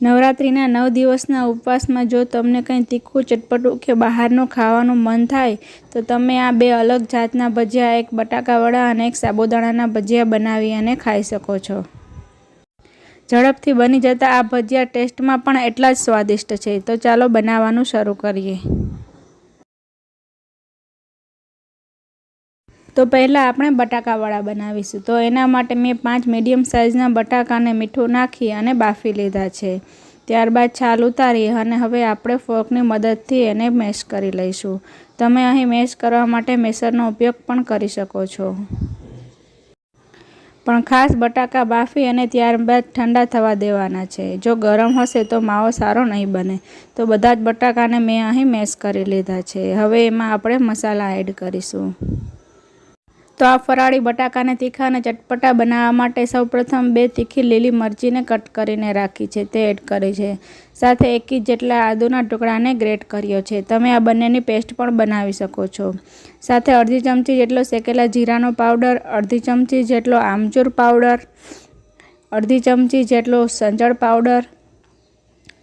નવરાત્રિના નવ દિવસના ઉપવાસમાં જો તમને કંઈ તીખું ચટપટું કે બહારનું ખાવાનું મન થાય, તો તમે આ બે અલગ જાતના ભજીયા, એક બટાકાવડા અને એક સાબુદાણાના ભજીયા બનાવી અને ખાઈ શકો છો. ઝડપથી બની જતા આ ભજીયા ટેસ્ટમાં પણ એટલા જ સ્વાદિષ્ટ છે. તો ચાલો બનાવવાનું શરૂ કરીએ. તો પહેલાં આપણે બટાકાવાળા બનાવીશું. તો એના માટે મેં પાંચ મીડિયમ સાઇઝના બટાકાને મીઠું નાખી અને બાફી લીધા છે. ત્યારબાદ છાલ ઉતારી અને હવે આપણે ફોર્કની મદદથી એને મેશ કરી લઈશું. તમે અહીં મેશ કરવા માટે મેસરનો ઉપયોગ પણ કરી શકો છો. પણ ખાસ બટાકા બાફી અને ત્યારબાદ ઠંડા થવા દેવાના છે. જો ગરમ હશે તો માવો સારો નહીં બને. તો બધા જ બટાકાને મેં અહીં મેશ કરી લીધા છે. હવે એમાં આપણે મસાલા એડ કરીશું. તો આ ફરાળી બટાકાને તીખા અને ચટપટા બનાવવા માટે સૌપ્રથમ બે તીખી લીલી મરચીને કટ કરીને રાખી છે. તે એડ કરી છે. સાથે એક ઇંચ જેટલા આદુના ટુકડાને ગ્રેટ કર્યો છે. તમે આ બંનેની પેસ્ટ પણ બનાવી શકો છો. સાથે અડધી ચમચી જેટલો શેકેલા જીરાનો પાવડર, અડધી ચમચી જેટલો આમચૂર પાવડર, અડધી ચમચી જેટલો સંજળ પાવડર,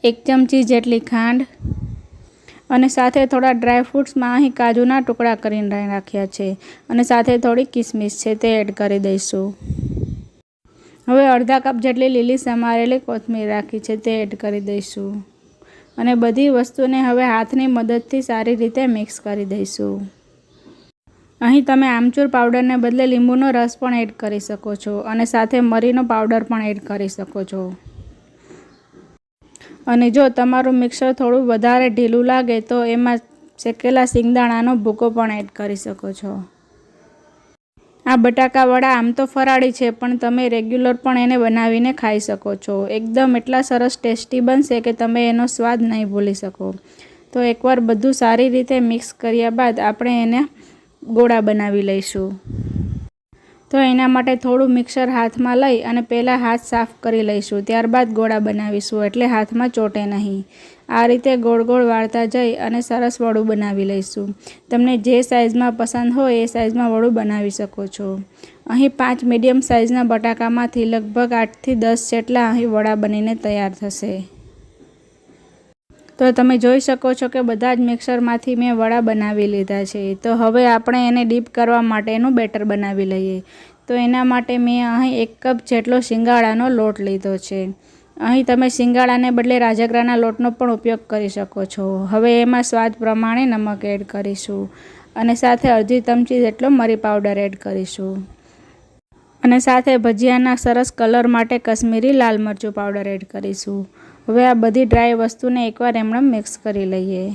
એક ચમચી જેટલી ખાંડ અને સાથે થોડા ડ્રાય ફ્રૂટ્સમાં અહીં કાજુના ટુકડા કરીને રાખ્યા છે. અને સાથે થોડી કિસમિસ છે તે એડ કરી દઈશું. હવે અડધા કપ જેટલી લીલી સમારેલી કોથમીર રાખી છે તે એડ કરી દઈશું. અને બધી વસ્તુને હવે હાથની મદદથી સારી રીતે મિક્સ કરી દઈશું. અહીં તમે આમચૂર પાવડરને બદલે લીંબુનો રસ પણ એડ કરી શકો છો અને સાથે મરીનો પાવડર પણ એડ કરી શકો છો. અને જો તમારું મિક્સર થોડું વધારે ઢીલું લાગે, તો એમાં શેકેલા સિંગદાણાનો ભૂકો પણ એડ કરી શકો છો. આ બટાકા વડા આમ તો ફરાળી છે, પણ તમે રેગ્યુલર પણ એને બનાવીને ખાઈ શકો છો. એકદમ એટલા સરસ ટેસ્ટી બનશે કે તમે એનો સ્વાદ નહીં ભૂલી શકો. તો એકવાર બધું સારી રીતે મિક્સ કર્યા બાદ આપણે એને ગોળા બનાવી લઈશું. તો એના માટે થોડું મિક્સર હાથમાં લઈ અને પહેલાં હાથ સાફ કરી લઈશું. ત્યારબાદ ગોળા બનાવીશું. એટલે હાથમાં ચોટે નહીં. આ રીતે ગોળ ગોળ વાળતા જઈ અને સરસ વડું બનાવી લઈશું. તમને જે સાઇઝમાં પસંદ હોય એ સાઇઝમાં વડું બનાવી શકો છો. અહીં પાંચ મીડિયમ સાઇઝના બટાકામાંથી લગભગ આઠથી દસ જેટલા અહીં વડા બનીને તૈયાર થશે. તો તમે જોઈ શકો છો કે બધા જ મિક્સરમાંથી મેં વડા બનાવી લીધા છે. તો હવે આપણે એને ડીપ કરવા માટેનું બેટર બનાવી લઈએ. તો એના માટે મેં અહીં એક કપ જેટલો શિંગાળાનો લોટ લીધો છે. અહીં તમે શિંગાડાને બદલે રાજગરાના લોટનો પણ ઉપયોગ કરી શકો છો. હવે એમાં સ્વાદ પ્રમાણે નમક એડ કરીશું અને સાથે અડધી ચમચી જેટલો મરી પાવડર એડ કરીશું. અને સાથે ભજીયાના સરસ કલર માટે કશ્મીરી લાલ મરચું પાવડર એડ કરીશું. હવે આ બધી ડ્રાય વસ્તુને એકવાર એમણે મિક્સ કરી લઈએ.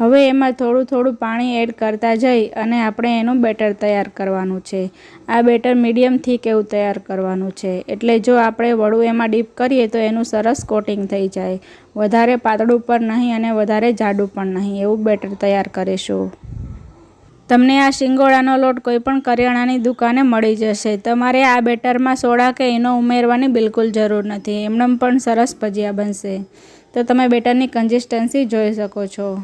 હવે એમાં થોડું થોડું પાણી એડ કરતા જઈ અને આપણે એનું બેટર તૈયાર કરવાનું છે. આ બેટર મીડિયમ થીક એવું તૈયાર કરવાનું છે. એટલે જો આપણે વડું એમાં ડીપ કરીએ તો એનું સરસ કોટિંગ થઈ જાય. વધારે પાતળું પણ નહીં અને વધારે જાડું પણ નહીં. એવું બેટર તૈયાર કરીશું. તમને આ શિંગોડાનો લોટ કોઈપણ કરિયાણાની દુકાને મળી જશે. તમારે આ બેટરમાં સોડા કે એનો ઉમેરવાની બિલકુલ જરૂર નથી. એમનેમ પણ સરસ ભજીયા બનશે. તો તમે બેટરની કન્સિસ્ટન્સી જોઈ શકો છો.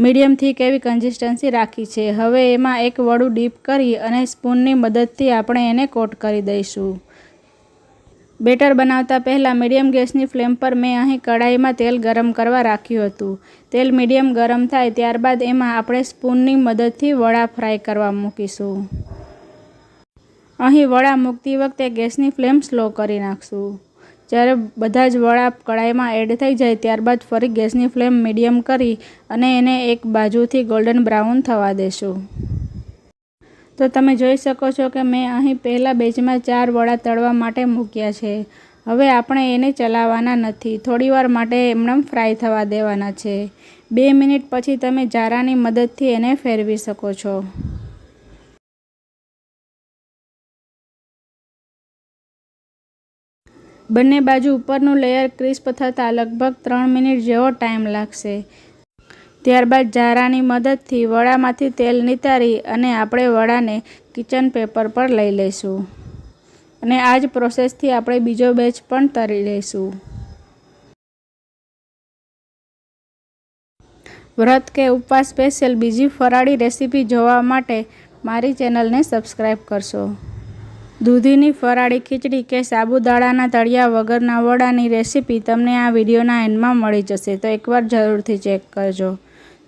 મીડિયમથી કેવી કન્સિસ્ટન્સી રાખી છે. હવે એમાં એક વડું ડીપ કરી અને સ્પૂનની મદદથી આપણે એને કોટ કરી દઈશું. બેટર બનાવતા પહેલાં મીડિયમ ગેસની ફ્લેમ પર મેં અહીં કડાઈમાં તેલ ગરમ કરવા રાખ્યું હતું. તેલ મીડિયમ ગરમ થાય ત્યારબાદ એમાં આપણે સ્પૂનની મદદથી વડા ફ્રાય કરવા મૂકીશું. અહીં વડા મૂકતી વખતે ગેસની ફ્લેમ સ્લો કરી નાખશું. જ્યારે બધા જ વડા કડાઈમાં એડ થઈ જાય ત્યારબાદ ફરી ગેસની ફ્લેમ મીડિયમ કરી અને એને એક બાજુથી ગોલ્ડન બ્રાઉન થવા દેશું. તો તમે જોઈ શકો છો કે મેં અહીં પહેલાં બેચમાં ચાર વડા તળવા માટે મૂક્યા છે. હવે આપણે એને ચલાવવાના નથી. થોડીવાર માટે એમણે ફ્રાય થવા દેવાના છે. બે મિનિટ પછી તમે જારાની મદદથી એને ફેરવી શકો છો. બંને બાજુ ઉપરનું લેયર ક્રિસ્પ થતાં લગભગ ત્રણ મિનિટ જેવો ટાઈમ લાગશે. ત્યારબાદ જારાની મદદથી વડામાંથી તેલ નિતારી અને આપણે વડાને કિચન પેપર પર લઈ લઈશું. અને આ જ પ્રોસેસથી આપણે બીજો બેચ પણ તરી લઈશું. વ્રત કે ઉપવાસ સ્પેશિયલ બીજી ફરાળી રેસીપી જોવા માટે મારી ચેનલને સબસ્ક્રાઈબ કરશો. દૂધીની ફરાળી ખીચડી કે સાબુદાણાના તળિયા વગરના વડાની રેસીપી તમને આ વિડીયોના એન્ડમાં મળી જશે. તો એકવાર જરૂરથી ચેક કરજો.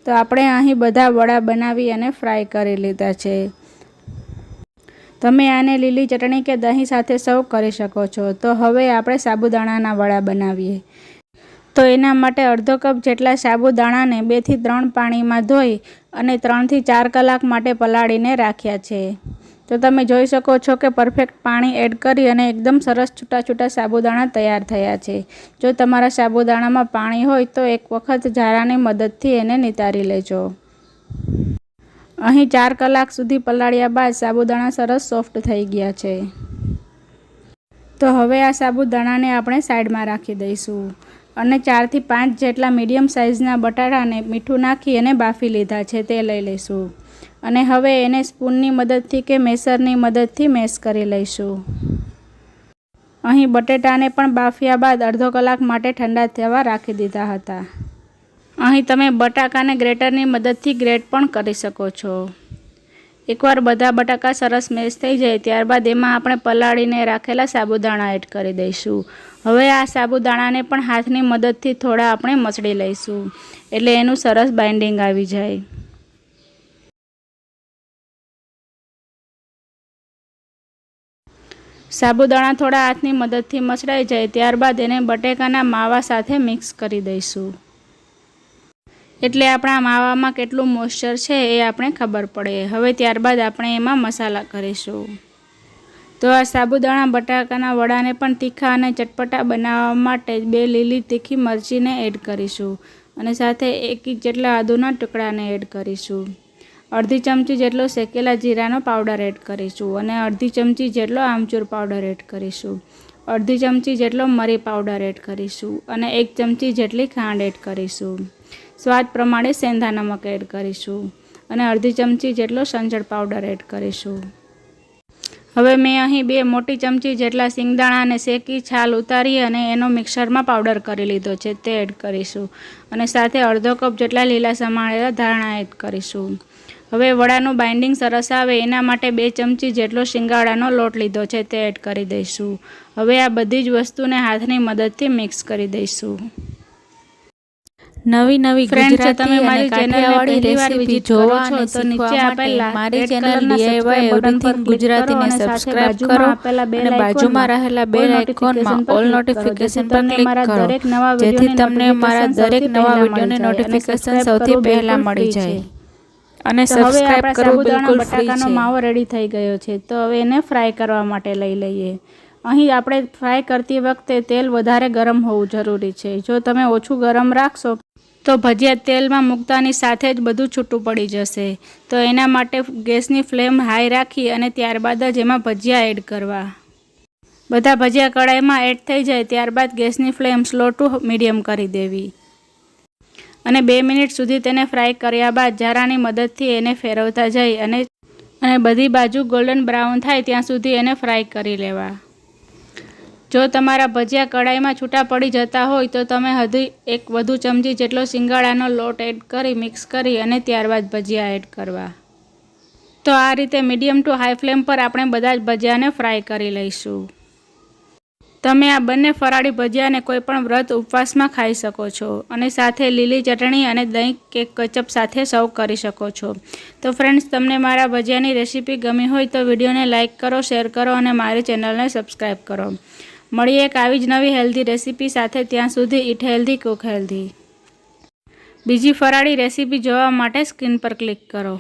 તો આપણે અહીં બધા વડા બનાવી અને ફ્રાય કરી લીધા છે. તમે આને લીલી ચટણી કે દહીં સાથે સર્વ કરી શકો છો. તો હવે આપણે સાબુદાણાના વડા બનાવીએ. તો એના માટે અડધો કપ જેટલા સાબુદાણાને બેથી ત્રણ પાણીમાં ધોઈ અને ત્રણથી ચાર કલાક માટે પલાળીને રાખ્યા છે. તો તમે જોઈ શકો છો કે પરફેક્ટ પાણી એડ કરી અને એકદમ સરસ છૂટા છૂટા સાબુદાણા તૈયાર થયા છે. જો તમારા સાબુદાણામાં પાણી હોય તો એક વખત ઝારાની મદદથી એને નિતારી લેજો. અહીં ચાર કલાક સુધી પલાળ્યા બાદ સાબુદાણા સરસ સોફ્ટ થઈ ગયા છે. તો હવે આ સાબુદાણાને આપણે સાઈડમાં રાખી દઈશું અને ચારથી પાંચ જેટલા મીડિયમ સાઇઝના બટાટાને મીઠું નાખી અને બાફી લીધા છે તે લઈ લઈશું. અને હવે એને સ્પૂનની મદદથી કે મેસરની મદદથી મેશ કરી લઈશું. અહીં બટેટાને પણ બાફ્યા બાદ અડધો કલાક માટે ઠંડા થવા રાખી દીધા હતા. અહીં તમે બટાકાને ગ્રેટરની મદદથી ગ્રેટ પણ કરી શકો છો. એકવાર બધા બટાકા સરસ મેશ થઈ જાય ત્યારબાદ એમાં આપણે પલાળીને રાખેલા સાબુદાણા એડ કરી દઈશું. હવે આ સાબુદાણાને પણ હાથની મદદથી થોડા આપણે મસળી લઈશું. એટલે એનું સરસ બાઇન્ડિંગ આવી જાય. સાબુદાણા થોડા હાથની મદદથી મસળાઈ જાય ત્યારબાદ એને બટેકાના માવા સાથે મિક્સ કરી દઈશું. એટલે આપણા માવામાં કેટલું મોઇશ્ચર છે એ આપણે ખબર પડે. હવે ત્યારબાદ આપણે એમાં મસાલા કરીશું. તો આ સાબુદાણા, બટાકાના વડાને પણ તીખા અને ચટપટા બનાવવા માટે બે લીલી તીખી મરચીને એડ કરીશું અને સાથે એક ઇંચ જેટલા આદુના ટુકડાને એડ કરીશું. અડધી ચમચી જેટલો શેકેલા જીરાનો પાવડર એડ કરીશું અને અડધી ચમચી જેટલો આમચૂર પાવડર એડ કરીશું. અડધી ચમચી જેટલો મરી પાવડર એડ કરીશું અને એક ચમચી જેટલી ખાંડ એડ કરીશું. સ્વાદ પ્રમાણે સેંધા નમક એડ કરીશું અને અડધી ચમચી જેટલો સંજળ પાવડર એડ કરીશું. હવે મેં અહીં બે મોટી ચમચી જેટલા સિંગદાણાને શેકી છાલ ઉતારી અને એનો મિક્સરમાં પાવડર કરી લીધો છે તે એડ કરીશું અને સાથે અડધો કપ જેટલા લીલા સમારેલા ધારણા એડ કરીશું. હવે વડાનું બાઇન્ડિંગ સરસ આવે એના માટે બે ચમચી જેટલો શિંગાડાનો લોટ લીધો છે તે એડ કરી દઈશું. હવે આ બધી જ વસ્તુને હાથની મદદથી મિક્સ કરી દઈશું. નવી નવી ગુજરાતી તમે મારી વાર રેસીપી જોવા અને તો નીચે આપેલા મારી ચેનલ coloરના DIY subscribe button પર એવરીથિંગ ગુજરાતીને કરો અને સાથે સબસ્ક્રાઇબ કરો અને બાજુમાં રહેલા બેલ આઇકોનમાં ઓલ નોટિફિકેશન પર તમને ક્લિક કરો દરેક નવા જેથી તમને મારા દરેક નવા વિડીયોની અને નોટિફિકેશન સૌથી પહેલા મળી જાય. અને સબસ્ક્રાઇબ કરવું બિલકુલ ફ્રી છે. માવો રેડી થઈ ગયો છે. તો હવે એને ફ્રાય કરવા માટે લઈ લઈએ. અહીં આપણે ફ્રાય કરતી વખતે તેલ વધારે ગરમ હોવું જરૂરી છે. જો તમે ઓછું ગરમ રાખશો તો ભજીયા તેલમાં મૂકતાની સાથે જ બધું છૂટું પડી જશે. તો એના માટે ગેસની ફ્લેમ હાઈ રાખી અને ત્યારબાદ જ એમાં ભજીયા એડ કરવા. બધા ભજીયા કડાઈમાં એડ થઈ જાય ત્યારબાદ ગેસની ફ્લેમ સ્લો ટુ મીડિયમ કરી દેવી. અને બે મિનિટ સુધી તેને ફ્રાય કર્યા બાદ જારાની મદદથી એને ફેરવતા જઈ અને અને બધી બાજુ ગોલ્ડન બ્રાઉન થાય ત્યાં સુધી એને ફ્રાય કરી લેવા. જો તમારા ભજીયા કડાઈમાં છૂટા પડી જતા હોય તો તમે હજી એક વધુ ચમચી જેટલો સિંગાડાનો લોટ એડ કરી મિક્સ કરી અને ત્યારબાદ ભજીયા એડ કરવા. તો આ રીતે મીડિયમ ટુ હાઈ ફ્લેમ પર આપણે બધા જ ભજીયાને ફ્રાય કરી લઈશું. તમે આ બંને ફરાળી ભજીયાને કોઈ પણ વ્રત ઉપવાસમાં ખાઈ શકો છો અને સાથે લીલી ચટણી અને દહીં કે કચપ સાથે સર્વ કરી શકો છો. તો ફ્રેન્ડ્સ તમને મારા ભજીયાની રેસીપી ગમી હોય તો વિડીયોને લાઇક કરો, શેર કરો અને મારી ચેનલને સબસ્ક્રાઈબ કરો. મળીએ એક આવી જ નવી હેલ્ધી રેસીપી સાથે ત્યાં સુધી ઇટ હેલ્ધી કુક હેલ્ધી બીજી ફરાળી રેસીપી જોવા માટે સ્ક્રીન પર ક્લિક કરો.